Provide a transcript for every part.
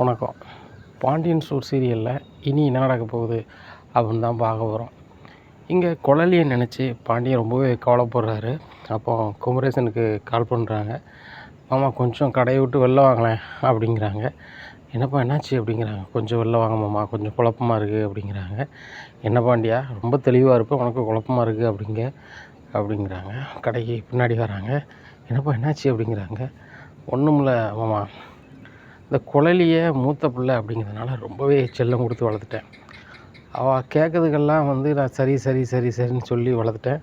வணக்கம். பாண்டியன் ஸ்டோர் சீரியலில் இனி என்ன நடக்க போகுது அப்படின்னு தான் பார்க்க போகிறோம் இங்கே குழலியை நினச்சி பாண்டியன் ரொம்பவே கவலைப்படுறாரு. அப்போ குமரேசனுக்கு கால் பண்ணுறாங்க மாமா கொஞ்சம் கடையை விட்டு வெளில வாங்களேன் அப்படிங்கிறாங்க. என்னப்பா என்னாச்சு? அப்படிங்கிறாங்க. கொஞ்சம் வெளில வாங்க மாமா கொஞ்சம் குழப்பமா இருக்குது அப்படிங்கிறாங்க. என்ன பாண்டியா ரொம்ப தெளிவாக இருப்பேன் உனக்கு குழப்பமா இருக்குது அப்படிங்க அப்படிங்கிறாங்க. கடைக்கு பின்னாடி வராங்க. என்னப்பா என்னாச்சு? அப்படிங்கிறாங்க. ஒன்றுமில்ல மாமா இந்த குழலியை மூத்த பிள்ளை அப்படிங்கிறதுனால ரொம்பவே செல்லம் கொடுத்து வளர்த்துட்டேன். அவள் கேட்கறதுக்கெல்லாம் வந்து நான் சரி சரி சரி சரின்னு சொல்லி வளர்த்துட்டேன்.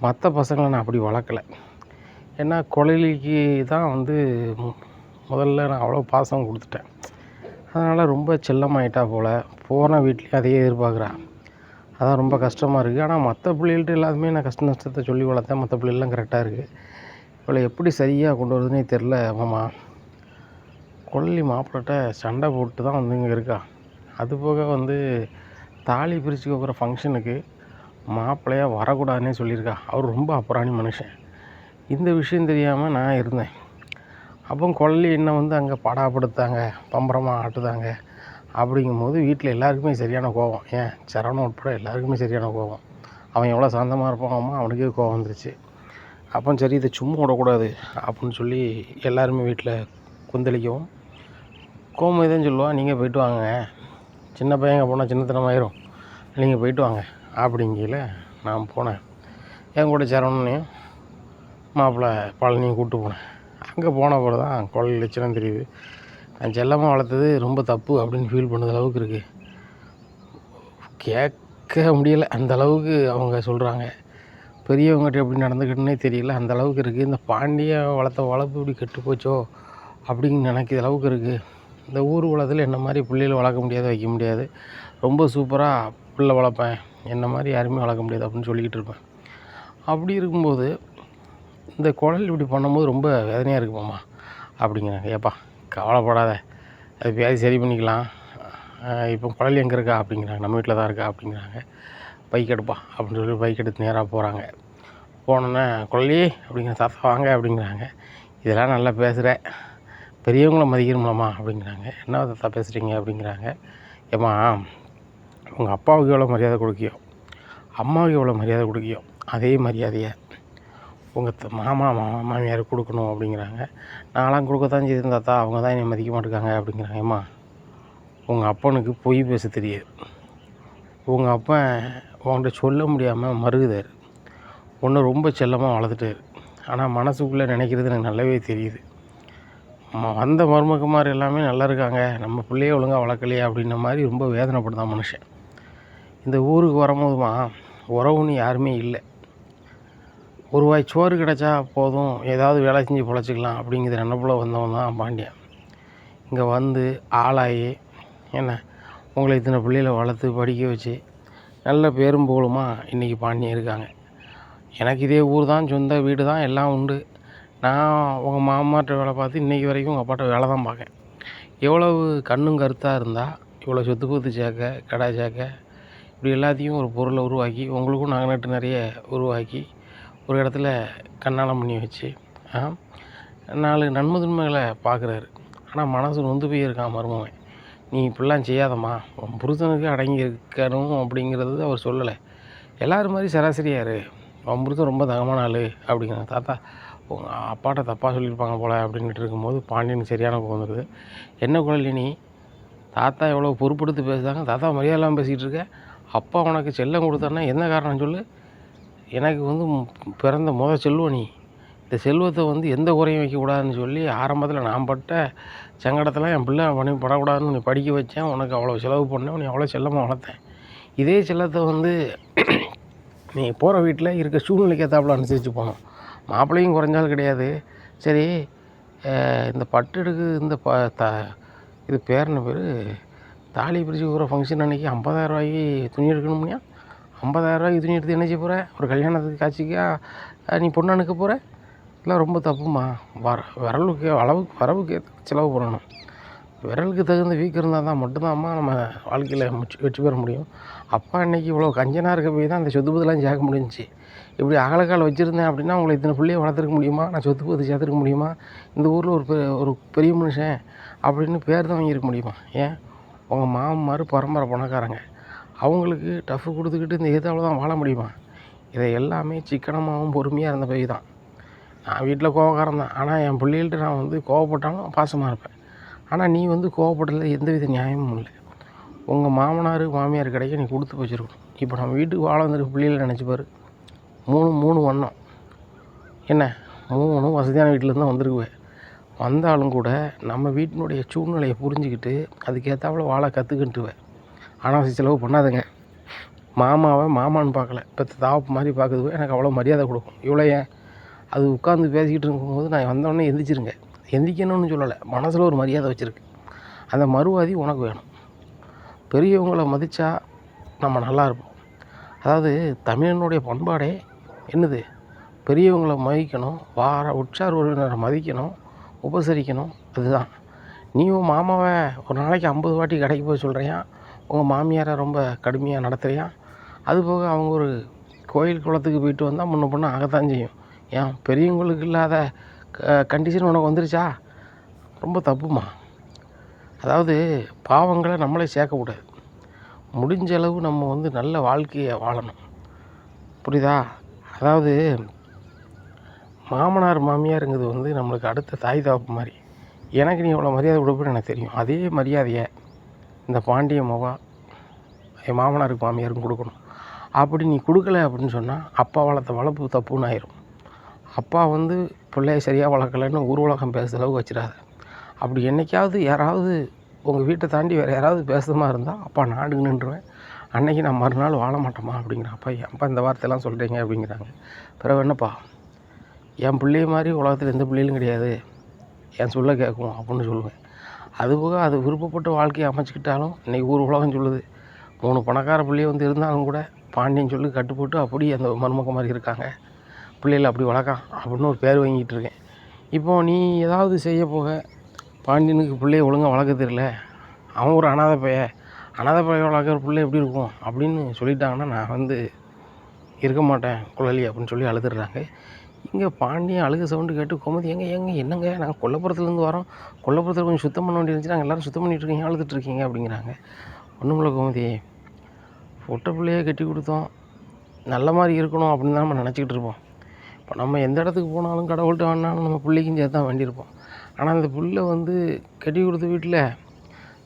மற்ற பசங்களை நான் அப்படி வளர்க்கல. ஏன்னா குழலிக்கு தான் வந்து மு- முதல்ல நான் அவ்வளோ பாசம் கொடுத்துட்டேன். அதனால் ரொம்ப செல்லமாயிட்டா போல். போன வீட்லேயும் அதையே எதிர்பார்க்குறான் அதான் ரொம்ப கஷ்டமாக இருக்குது ஆனால் மற்ற பிள்ளைகள்ட்ட எல்லாத்துமே நான் கஷ்ட நஷ்டத்தை சொல்லி வளர்த்தேன். மற்ற பிள்ளைகள்லாம் கரெக்டாக இருக்குது இவளை எப்படி சரியாக கொண்டு வருதுன்னே தெரில மாமா. கொல்லி மாப்பிள்ளட்ட சண்டை போட்டு தான் வந்து இங்கே இருக்கா? அது போக வந்து தாலி பிரித்து கோக்குற ஃபங்க்ஷனுக்கு மாப்பிள்ளையாக வரக்கூடாதுன்னே சொல்லியிருக்கா. அவர் ரொம்ப அப்புறாணி மனுஷன். இந்த விஷயம் தெரியாமல் நான் இருந்தேன். அப்போ கொல்லி என்ன வந்து அங்கே படாப்படுத்தாங்க பம்பரமாக ஆட்டுதாங்க அப்படிங்கும்போது வீட்டில் எல்லாருக்குமே சரியான கோவம் ஏன்? சரணம் உட்பட எல்லாருக்குமே சரியான கோவம் அவன் எவ்வளோ சாந்தமாக இருப்பான் அவனுக்கே கோவம் வந்துருச்சு. அப்போ சரி இதை சும்மா விடக்கூடாது அப்படின்னு சொல்லி எல்லாருமே வீட்டில் கொந்தளிக்கவும் கோமதி தான் சொல்லுவாள் நீங்கள் போயிட்டு வாங்க. சின்ன பையன் போனால் சின்னத்தனமாயிரும். நீங்கள் போயிட்டு வாங்க. அப்படிங்கையில் நான் போனேன். என் கூட சரவணனையும் மாப்பிள்ளை பழனியும் கூப்பிட்டு போனேன். அங்கே போன பிறகு தான் குழந்தை லட்சணம் தெரியுது. நான் செல்லமாக வளர்த்தது ரொம்ப தப்பு அப்படின்னு ஃபீல் பண்ணது அளவுக்கு இருக்குது கேட்க முடியலை. அந்த அளவுக்கு அவங்க சொல்கிறாங்க பெரியவங்ககிட்ட எப்படி நடந்துக்கிட்டுனே தெரியல. அந்த அளவுக்கு இருக்குது இந்த பாண்டிய வளர்த்த வளர்ப்பு இப்படி கெட்டு போச்சோ அப்படின்னு நினைக்கிற அளவுக்கு இருக்குது இந்த ஊர் உலகத்தில் என்ன மாதிரி பிள்ளைகளை வளர்க்க முடியாது வைக்க முடியாது. ரொம்ப சூப்பராக பிள்ளை வளர்ப்பேன். என்ன மாதிரி யாருமே வளர்க்க முடியாது அப்படின்னு சொல்லிக்கிட்டு இருப்பேன். அப்படி இருக்கும்போது இந்த குழல் இப்படி பண்ணும்போது ரொம்ப வேதனையாக இருக்குமாம்மா அப்படிங்கிறாங்க. ஏப்பா கவலைப்படாத. அது பேசி சரி பண்ணிக்கலாம். இப்போ குழல் எங்கே இருக்கா? அப்படிங்கிறாங்க. நம்ம வீட்டில் தான் இருக்கா? அப்படிங்கிறாங்க. பைக் எடுப்பா அப்படின்னு சொல்லி பைக் எடுத்து நேராக போகிறாங்க போனோன்னே குழலி அப்படிங்கிற தாத்தா வாங்க அப்படிங்கிறாங்க. இதெல்லாம் நல்லா பேசுகிற பெரியவங்களை மதிக்கணும்லாமா அப்படிங்கிறாங்க. என்ன தாத்தா பேசுகிறீங்க அப்படிங்கிறாங்க. ஏம்மா உங்கள் அப்பாவுக்கு எவ்வளோ மரியாதை கொடுக்கியோ அம்மாவுக்கு எவ்வளோ மரியாதை கொடுக்கியோ அதே மரியாதையை உங்கள் மாமா மாமா மாமியார் கொடுக்கணும் அப்படிங்கிறாங்க. நான்லாம் கொடுக்கத்தான் செய்திருந்தா தாத்தா. அவங்க தான் என்னை மதிக்க மாட்டேங்காங்க அப்படிங்கிறாங்க. ஏம்மா உங்கள் அப்பனுக்கு பொய் பேச தெரியாது. உங்கள் அப்பன் உன்கிட்ட சொல்ல முடியாமல் மருகுதார் ஒன்று ரொம்ப செல்லமாக வளர்த்துட்டாரு. ஆனால் மனசுக்குள்ளே நினைக்கிறது எனக்கு நல்லாவே தெரியுது. வந்த மருமக்குமார் எல்லாமே நல்லா இருக்காங்க நம்ம பிள்ளையே ஒழுங்காக வளர்க்கலையே அப்படின்ன மாதிரி ரொம்ப வேதனைப்படுதான் மனுஷன். இந்த ஊருக்கு வரும்போதுமா உறவுன்னு யாருமே இல்லை. ஒரு வாய் சோறு கிடச்சா போதும் ஏதாவது வேலை செஞ்சு பிழைச்சிக்கலாம் அப்படிங்கிற நினப்பில் வந்தவன் தான் பாண்டியன். இங்கே வந்து ஆளாகி என்ன உங்களை இத்தனை பிள்ளைகளை வளர்த்து படிக்க வச்சு நல்ல பேரும் புகழுமா இன்றைக்கி பாண்டியன் இருக்காங்க. எனக்கு இதே ஊர் தான் சொந்த வீடு தான் எல்லாம் உண்டு. நான் உங்கள் மாமாட்ட வேலை பார்த்து இன்றைக்கி வரைக்கும் உங்கள் அப்பாட்ட வேலை தான் பார்க்கேன். எவ்வளவு கண்ணும் கருத்தாக இருந்தால் இவ்வளோ சொத்து பத்து சேர்க்க கடை சேர்க்க இப்படி எல்லாத்தையும் ஒரு பொருளை உருவாக்கி உங்களுக்கும் நாங்கள் நட்டு நிறைய உருவாக்கி ஒரு இடத்துல கண்ணாலம் பண்ணி வச்சு நாலு நன்மதுன்மைகளை பார்க்குறாரு. ஆனால் மனசு நொந்து போயிருக்கான் மருமவன் நீ இப்படிலாம் செய்யாதம்மா. உன் புருஷனுக்கு அடங்கி இருக்கணும் அப்படிங்கிறது அவர் சொல்லலை. எல்லோரும் மாதிரி சராசரியார் உன் புருஷன் ரொம்ப தகமான ஆள் அப்படிங்கிறாங்க தாத்தா உங்கள் அப்பாட்ட தப்பாக சொல்லியிருப்பாங்க போல அப்படின்ட்டு இருக்கும்போது பாண்டியனுக்கு சரியான கோவம் வந்துடுது. என்ன குழலி நீ தாத்தா எவ்வளோ பொறுப்படுத்து பேசுதாங்க? தாத்தா மரியாதை இல்லாமல் பேசிகிட்டு இருக்க. அப்பா உனக்கு செல்லம் கொடுத்தான்னா என்ன காரணம் சொல்லு? எனக்கு வந்து பிறந்த முத செல்வம் நீ. இந்த செல்வத்தை வந்து எந்த குறையும் வைக்கக்கூடாதுன்னு சொல்லி ஆரம்பத்தில் நான் பட்ட சங்கடத்தில் என் பிள்ளை பண்ணி படக்கூடாதுன்னு நீ படிக்க வச்சேன். உனக்கு அவ்வளோ செலவு பண்ணேன். உன்னை அவ்வளோ செல்லமாக வளர்த்தேன். இதே செல்லத்தை வந்து நீ போகிற வீட்டில் இருக்க சூழ்நிலைக்கு ஏற்றாப்புல அனுசரித்து போகணும். மாப்பிள்ளையும் குறைஞ்சாலும் கிடையாது. சரி இந்த பட்டு எடுக்கு இந்த ப த இது பேர் என்ன பேர்? தாலி பிரித்து போகிற ஃபங்க்ஷன் அன்றைக்கி ஐம்பதாயிரரூவாய்க்கு துணி எடுக்கணும்னியா ஐம்பதாயிரரூவாய்க்கு துணி எடுத்து என்ன செய்ய போகிற ஒரு கல்யாணத்துக்கு காட்சிக்கா நீ பொண்ணு அனுக்க போகிற இதெல்லாம் ரொம்ப தப்புமா வர விரலுக்கு அளவுக்கு வரவுக்கு செலவு பண்ணணும். விரலுக்கு தகுந்த வீக்கம் இருந்தால் தான் மட்டும்தான்மா நம்ம வாழ்க்கையில் வெற்றி பெற முடியும். அப்பா இன்றைக்கி இவ்வளோ கஞ்சனாக இருக்க போய் தான் அந்த சொத்து பத்துலாம் சேர்க்க முடிஞ்சிச்சு. இப்படி அகலக்கால் வச்சுருந்தேன் அப்படின்னா உங்களை இத்தனை பிள்ளைய வளர்த்துருக்க முடியுமா? நான் சொத்து பத்து சேர்த்துருக்க முடியுமா? இந்த ஊரில் ஒரு பெ ஒரு பெரிய மனுஷன் அப்படின்னு பேர் தான் வாங்கியிருக்க முடியுமா? ஏன்? உங்கள் மாமன்மார் பரம்பரை பணக்காரங்க. அவங்களுக்கு டஃப்பு கொடுத்துக்கிட்டு இந்த எதாவில் தான் வாழ முடியுமா? இதை எல்லாமே சிக்கனமாகவும் பொறுமையாக இருந்த போய் தான். நான் வீட்டில் கோவக்காரன் தான். ஆனால் என் பிள்ளைகள்ட்ட நான் வந்து கோவப்பட்டாலும் பாசமாக இருப்பேன். ஆனால் நீ வந்து கோவப்பட்டதில் எந்த வித நியாயமும் இல்லை. உங்கள் மாமனார் மாமியார் கிடைக்க நீ கொடுத்து வச்சுருக்கணும். இப்போ நம்ம வீட்டுக்கு வாழ வந்திருக்க பிள்ளைகளை நினச்சி மூணு மூணு வண்ணம் என்ன? மூணு வசதியான வீட்டிலேருந்து தான் வந்திருக்குவேன். வந்தாலும் கூட நம்ம வீட்டினுடைய சூழ்நிலையை புரிஞ்சுக்கிட்டு அதுக்கேற்றாப்புல வாழை கற்றுக்கிட்டுவேன் அனாவசிய செலவு பண்ணாதுங்க. மாமாவை மாமான்னு பார்க்கல. பெற்ற தாப்பு மாதிரி பார்க்குது எனக்கு அவ்வளோ மரியாதை கொடுக்கும். இவ்வளோ ஏன்? அது உட்காந்து பேசிக்கிட்டு இருக்கும்போது நான் வந்தோடனே எந்திரிச்சிருங்க. எந்திரிக்கணும்னு சொல்லலை. மனசில் ஒரு மரியாதை வச்சுருக்கு. அந்த மறுவாதி உனக்கு வேணும். பெரியவங்களை மதித்தா நம்ம நல்லா இருப்போம். அதாவது தமிழனுடைய பண்பாடே என்னது? பெரியவங்களை மதிக்கணும் வார உற்றார் உறவினரை மதிக்கணும் உபசரிக்கணும் அதுதான். நீ உன் மாமாவை ஒரு நாளைக்கு ஐம்பது வாட்டி கடைக்கு போய் சொல்கிறியா உங்கள் மாமியாரை ரொம்ப கடுமையாக நடத்துகிறியா அது போக அவங்க ஒரு கோயில் குளத்துக்கு போயிட்டு வந்தால் முன்ன பொண்ணு ஆகத்தான் செய்யும். ஏன்? பெரியவங்களுக்கு இல்லாத க கண்டிஷன் உனக்கு வந்துருச்சா? ரொம்ப தப்புமா? அதாவது பாவங்களை நம்மளே சேர்க்கக்கூடாது. முடிஞ்ச அளவு நம்ம வந்து நல்ல வாழ்க்கையை வாழணும். புரியுதா? அதாவது மாமனார் மாமியாருங்கிறது வந்து நம்மளுக்கு அடுத்த தாய் தாப்பு மாதிரி. எனக்கு நீ எவ்வளோ மரியாதை கொடுப்பேன்னு எனக்கு தெரியும். அதே மரியாதையை இந்த பாண்டிய மகா என் மாமனாருக்கு மாமியாருக்கும் கொடுக்கணும். அப்படி நீ கொடுக்கல அப்படின்னு சொன்னால் அப்பா வளர்த்த வளர்ப்பு தப்புன்னு ஆயிரும். அப்பா வந்து பிள்ளைய சரியாக வளர்க்கலைன்னு ஊர் உலகம் பேசுகிற அளவுக்கு வச்சிடாத. அப்படி என்னைக்காவது யாராவது உங்கள் வீட்டை தாண்டி வேறு யாராவது பேசுகிறமா இருந்தால் அப்பா நாடுக்கு நின்றுவேன் அன்னைக்கு நான் மறுநாள் வாழ மாட்டோமா அப்படிங்கிறப்பா ஏன்ப்பா இந்த வார்த்தையெல்லாம் சொல்கிறீங்க அப்படிங்கிறாங்க. பிறகு என்னப்பா என் பிள்ளைய மாதிரி உலகத்தில் எந்த பிள்ளைகளும் கிடையாது. என் சொல்ல கேட்கும் அப்படின்னு சொல்லுவேன். அதுபோக அது விருப்பப்பட்ட வாழ்க்கையை அமைச்சிக்கிட்டாலும் இன்றைக்கி ஊர் உலகம் சொல்லுது. மூணு பணக்கார பிள்ளைய வந்து இருந்தாலும் கூட பாண்டியன் சொல்லி கட்டுப்போட்டு அப்படி அந்த மருமக்க மாதிரி இருக்காங்க. பிள்ளைகளை அப்படி வளர்க்கான் அப்படின்னு ஒரு பேர் வாங்கிட்டு இருக்கேன். இப்போது நீ ஏதாவது செய்ய போக பாண்டியனுக்கு பிள்ளைய ஒழுங்காக வளர்க்க தெரியல. அவன் ஒரு அனாதை பையன். அனாதை பைய பிள்ளை எப்படி இருக்கும் அப்படின்னு சொல்லிட்டாங்கன்னா நான் வந்து இருக்க மாட்டேன் குழலி அப்படின்னு சொல்லி அழுதுடுறாங்க. இங்கே பாண்டியன் அழுக சவுண்டு கேட்டு கோமதி எங்க ஏங்க என்னங்க? நாங்கள் கொல்லப்புறத்துலேருந்து வரோம். கொல்லப்புறத்தில் கொஞ்சம் சுத்தம் பண்ண வேண்டியிருந்துச்சு நாங்கள் எல்லோரும் சுத்தம் பண்ணிட்டு இருக்கீங்க அழுதுட்டு இருக்கீங்க அப்படிங்கிறாங்க. ஒன்றும் இல்லை கோமதி. பொட்டை பிள்ளையே கட்டி கொடுத்தோம். நல்ல மாதிரி இருக்கணும் அப்படின்னு தான் நம்ம நினச்சிக்கிட்டு இருப்போம். இப்போ நம்ம எந்த இடத்துக்கு போனாலும் கடவுள்கிட்ட வேணாலும் நம்ம பிள்ளைக்கும் சேர்த்து தான் வேண்டியிருப்போம். ஆனால் அந்த புள்ள வந்து கட்டி கொடுத்த வீட்டில்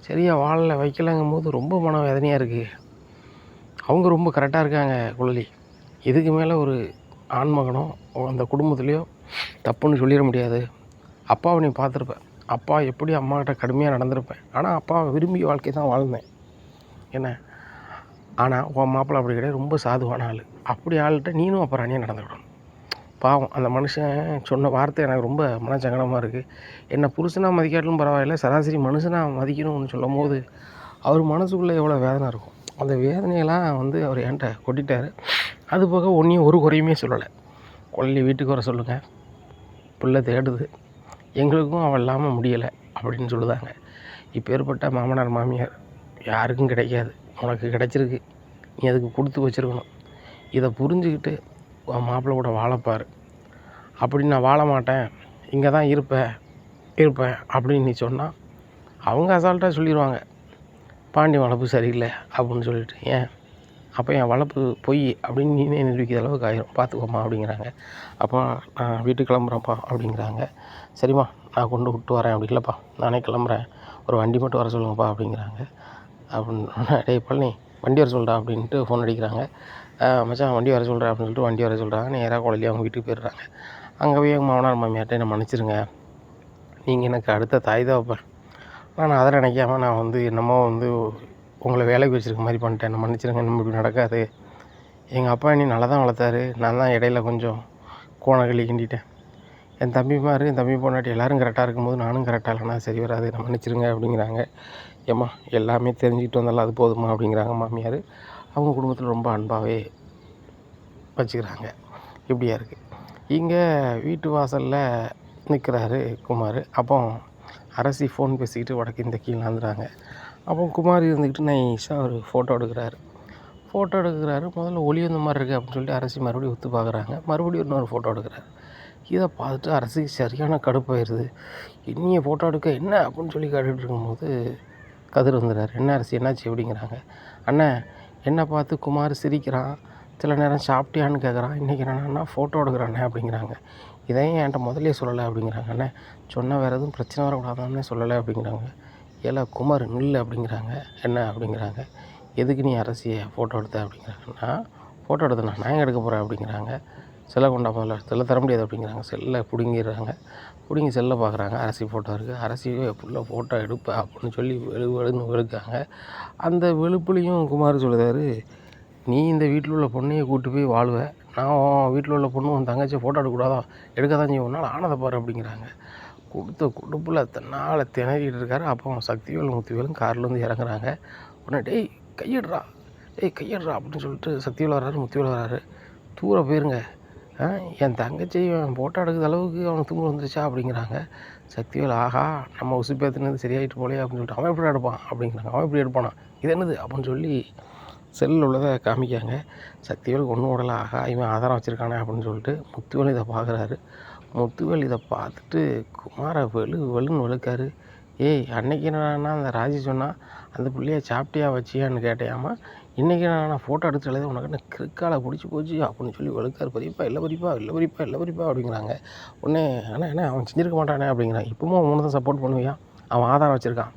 சரியாக வாழலை வைக்கலங்கும் போது ரொம்ப மன வேதனையாக இருக்குது அவங்க ரொம்ப கரெக்டாக இருக்காங்க குழலி. இதுக்கு மேலே ஒரு ஆண்மகனோ அந்த குடும்பத்துலேயோ தப்புன்னு சொல்லிட முடியாது. அப்பாவை நீ பார்த்துருப்பேன் அப்பா எப்படி அம்மாக்கிட்ட கடுமையாக நடந்திருப்பேன் ஆனால் அப்பாவை விரும்பி வாழ்க்கை தான் வாழ்ந்தேன். என்ன? ஆனால் உன் மாப்பிள்ளை அப்படி கிடையாது ரொம்ப சாதுவான ஆள். அப்படி ஆள்கிட்ட நீனும் அப்புறம் அணியாக நடந்துக்கணும். பாவம் அந்த மனுஷன் சொன்ன வார்த்தை எனக்கு ரொம்ப மனச்சங்கடமாக இருக்குது என்னை புருஷனாக மதிக்காட்டிலும் பரவாயில்ல சராசரி மனுஷனாக மதிக்கணும்னு சொல்லும் போது அவர் மனசுக்குள்ளே எவ்வளோ வேதனை இருக்கும். அந்த வேதனையெல்லாம் வந்து அவர் என்கிட்ட கொட்டிட்டார். அது போக ஒன்றையும் ஒரு குறையுமே சொல்லலை. கொள்ளி வீட்டுக்கு வர சொல்லுங்கள் பிள்ளை தேடுது. எங்களுக்கும் அவள் இல்லாமல் முடியலை அப்படின்னு சொல்லுதாங்க. இப்போ ஏற்பட்ட மாமனார் மாமியார் யாருக்கும் கிடைக்காது. உனக்கு கிடைச்சிருக்கு. நீ அதுக்கு கொடுத்து வச்சுருக்கணும். இதை புரிஞ்சுக்கிட்டு மாப்பிள்ளை கூட வாழப்பார். அப்படி நான் வாழ மாட்டேன் இங்கே தான் இருப்பேன் இருப்பேன் அப்படின்னு நீ சொன்னால் அவங்க அசால்ட்டாக சொல்லிடுவாங்க பாண்டி வளர்ப்பு சரியில்லை அப்படின்னு சொல்லிட்டு. ஏன்? அப்போ என் வளர்ப்பு பொய் அப்படின்னு நீனே நிரூபிக்கிற அளவுக்கு ஆயிரும். பார்த்துக்கோமா அப்படிங்கிறாங்க. அப்போ நான் வீட்டுக்கு கிளம்புறேன்ப்பா அப்படிங்கிறாங்க. சரிம்மா நான் கொண்டு விட்டு வரேன். அப்படி இல்லைப்பா நானே கிளம்புறேன். ஒரு வண்டி மட்டும் வர சொல்லுங்கப்பா அப்படிங்கிறாங்க. அப்படின்னு டேய் பழனி வண்டி வர சொல்கிறா அப்படின்ட்டு ஃபோன் அடிக்கிறாங்க. மச்சான் வண்டி வர சொல்கிறேன் அப்படின்னு சொல்லிட்டு வண்டி வர சொல்கிறாங்க நேராக குழந்தைய அவங்க வீட்டுக்கு போயிடுறாங்க. அங்கே போய் எங்கள் மாமனார் மாமியார்ட்ட என்னை மன்னிச்சிருங்க. நீங்கள் எனக்கு அடுத்த தாய் தான் நான் அதை நினைக்காம நான் வந்து என்னமோ வந்து உங்களை வேலைக்கு வச்சுருக்க மாதிரி பண்ணிட்டேன். என்னை மன்னிச்சிருங்க நம்ம இப்படி நடக்காது. எங்கள் அப்பா என்னை நல்லா தான் வளர்த்தாரு. நான் தான் இடையில கொஞ்சம் கோணகளி கிண்டிட்டேன். என் தம்பி மாதிரி என் தம்பி பொண்ணாட்டி எல்லோரும் கரெக்டாக இருக்கும்போது நானும் கரெக்டாக இல்லைனா சரி வராது. நான் மன்னிச்சிருங்க அப்படிங்கிறாங்க. ஏம்மா எல்லாமே தெரிஞ்சுக்கிட்டு வந்தாலும் அது போதுமா அப்படிங்கிறாங்க மாமியார். அவங்க குடும்பத்தில் ரொம்ப அன்பாகவே வச்சுக்கிறாங்க. இப்படியா இருக்குது இங்கே வீட்டு வாசலில் நிற்கிறாரு குமார். அப்போ அரசி ஃபோன் பேசிக்கிட்டு வடக்கு இந்த கீழே வந்துடுறாங்க அப்போ குமார் இருந்துக்கிட்டு நைஸாக ஒரு ஃபோட்டோ எடுக்கிறாரு. ஃபோட்டோ எடுக்கிறாரு. முதல்ல ஒளி வந்த மாதிரி இருக்குது அப்படின்னு சொல்லிட்டு அரசி மறுபடியும் ஒத்து பார்க்குறாங்க. மறுபடியும் இன்னொரு ஃபோட்டோ எடுக்கிறாரு. இதை பார்த்துட்டு அரசிக்கு சரியான கடுப்பாயிருது. இன்னிய ஃபோட்டோ எடுக்க என்ன அப்படின்னு சொல்லி கேட்டுட்டு இருக்கும்போது கதிர் வந்துடுறாரு. என்ன அரசி என்னாச்சு? அப்படிங்கிறாங்க. அண்ணன் என்னை பார்த்து குமார் சிரிக்கிறான் சில நேரம் சாப்பிட்டியான்னு கேட்குறான் இன்றைக்கி என்னன்னா ஃபோட்டோ எடுக்கிறானே? அப்படிங்கிறாங்க. இதையும் என்கிட்ட முதலே சொல்லலை? அப்படிங்கிறாங்க. அண்ணே சொன்னால் வேறு எதுவும் பிரச்சனை வரக்கூடாதான்னு சொல்லலை? அப்படிங்கிறாங்க. ஏழை குமார் நில்லு அப்படிங்கிறாங்க. என்ன? அப்படிங்கிறாங்க. எதுக்கு நீ அரசியை ஃபோட்டோ எடுத்த? அப்படிங்கிறாங்கன்னா ஃபோட்டோ எடுத்தேன்? நான் எடுக்க போகிறேன் அப்படிங்கிறாங்க. செல்லை கொண்டா முதல்ல செல்ல தர முடியாது அப்படிங்கிறாங்க. செல்லை பிடுங்கிடுறாங்க. பிடுங்கி செல்லை பார்க்குறாங்க. அரசி ஃபோட்டோ இருக்குது அரசி ஃபுல்லாக ஃபோட்டோ எடுப்பேன் அப்படின்னு சொல்லி வெளு வெளுன்னு வெளுக்காங்க. அந்த வெளுப்புலையும் குமார் சொல்லுதார் நீ இந்த வீட்டில் உள்ள பொண்ணையை கூட்டி போய் வாழ்வ. நான் வீட்டில் உள்ள பொண்ணு உன் தங்கச்சியை ஃபோட்டோ எடுக்கக்கூடாதான் எடுக்க தான் செய்யும் நாள் ஆனதை பாரு அப்படிங்கிறாங்க. கொடுத்த கொடுப்பில் தன்னால் திணறிட்டு இருக்காரு. அப்போ சக்திவேல் முத்துவேலும் காரில் வந்து இறங்குறாங்க. உடனே டேய் கையிடுறா. டேய் கையிடுறா அப்படின்னு சொல்லிட்டு சக்திவேல் வர்றாரு முத்திவேல் வர்றாரு. தூர போயிருங்க. என் தங்கச்சி அவன் ஃபோட்டோ எடுக்கிற அளவுக்கு அவனுக்கு தூங்க வந்துருச்சா அப்படிங்கிறாங்க. சக்திவேல் ஆஹா நம்ம உசுப்பேத்துனது சரியாயிட்டு போலே அப்படின்னு சொல்லிட்டு அவன் எப்படி எடுப்பான் அப்படிங்கிறாங்க. அவன் எப்படி எடுப்பானா? இது என்னது? அப்படின்னு சொல்லி செல்லில் உள்ளதை காமிக்காங்க சக்திவேல் ஒன்றும் விடல. ஆகா இவன் ஆதாரம் வச்சுருக்கானே அப்படின்னு சொல்லிட்டு முத்துவேல் இதை பார்க்குறாரு. முத்துவேல் இதை பார்த்துட்டு குமார வெளு வெளுன்னு வெளுக்காரு. ஏய் அன்னைக்கு என்னன்னா அந்த ராஜி சொன்னால் அந்த பிள்ளைய சாப்பிட்டியா வச்சியான்னு கேட்டையாமா இன்றைக்கி நான் ஃபோட்டோ எடுத்து எழுத உனக்கு என்ன கிறுக்கால பிடிச்சி போச்சு? அப்படின்னு சொல்லி வெளுக்காரு. பெரியப்பா இல்லை பெரியப்பா இல்லை பெரியப்பா இல்லை பெரியப்பா அப்படிங்கிறாங்க. உடனே ஆனால் என்ன அவன் செஞ்சிருக்க மாட்டானே அப்படிங்கிறான். இப்பவும் மூணு தான் சப்போர்ட் பண்ணுவியா? அவன் ஆதாரம் வச்சுருக்கான்.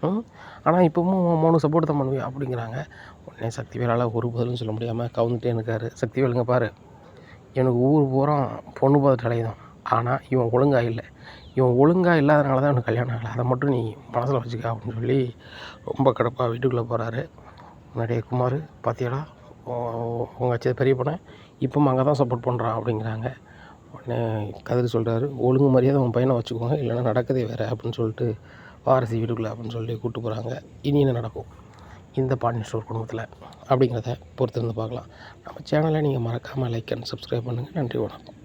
ம்? ஆனால் இப்பவும் அவன் மூணு சப்போர்ட் தான் பண்ணுவியா? அப்படிங்கிறாங்க. உடனே சக்திவேலால் ஒரு பதிலும் சொல்ல முடியாமல் கவுந்துட்டே இருக்காரு. சக்திவேலுங்க பாரு எனக்கு ஊர் பூரா பொண்ணு பார்த்துட்டு அலையுதான். ஆனால் இவன் ஒழுங்காக இல்லை. இவன் ஒழுங்காக இல்லாதனால தான் எனக்கு கல்யாணம் ஆகலை. அதை மட்டும் நீ மனசில் வச்சுக்க அப்படின்னு சொல்லி ரொம்ப கடுப்பாக வீட்டுக்குள்ளே போகிறாரு முன்னாடியே குமார் பார்த்தியாடா உங்கள் அச்சது பெரிய பொண்ணை? இப்பவும் அங்கே தான் சப்போர்ட் பண்ணுறான் அப்படிங்கிறாங்க. உடனே கதிர் சொல்கிறாரு ஒழுங்கு மரியாதை உன் பையனை வச்சுக்கோங்க இல்லைன்னா நடக்கதே வேறு அப்படின்னு சொல்லிட்டு வாரசி வீட்டுக்குள்ளே அப்படின்னு சொல்லி கூப்பிட்டு போகிறாங்க இனி என்ன நடக்கும்? இந்த பாண்டியன் ஸ்டோர் குடும்பத்தில் அப்படிங்கிறத பொறுத்திருந்து பார்க்கலாம். நம்ம சேனலை நீங்கள் மறக்காமல் லைக் அண்ட் சப்ஸ்கிரைப் பண்ணுங்கள் நன்றி வணக்கம்.